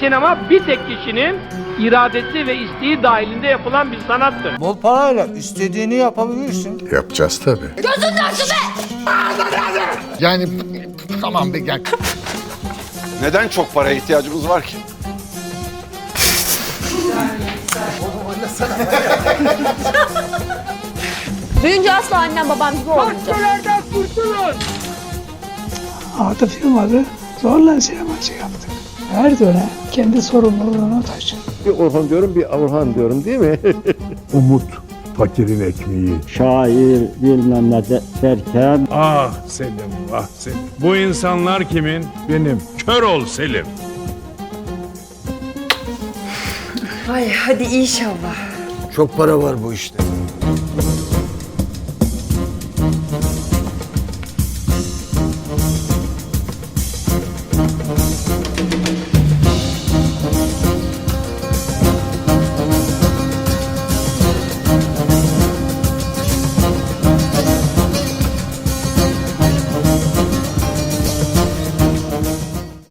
Sinema bir tek kişinin iradesi ve isteği dahilinde yapılan bir sanattır. Bol parayla istediğini yapabilirsin. Yapacağız tabii. Yani tamam be gel. Neden çok paraya ihtiyacımız var ki? Büyünce asla annem babam gibi olmayacak. Faktörlerden kurtulun. Atıf Yılmaz'ı zorla sinemacı yaptık her dönem kendi sorumluluğunu taşır. Bir Orhan diyorum, bir Orhan diyorum değil mi? Umut fakirin ekmeği. Şair bilmem ne de, derken. Ah Selim, ah Selim. Bu insanlar kimin? Benim. Kör ol Selim. Ay hadi inşallah. Çok para var bu işte.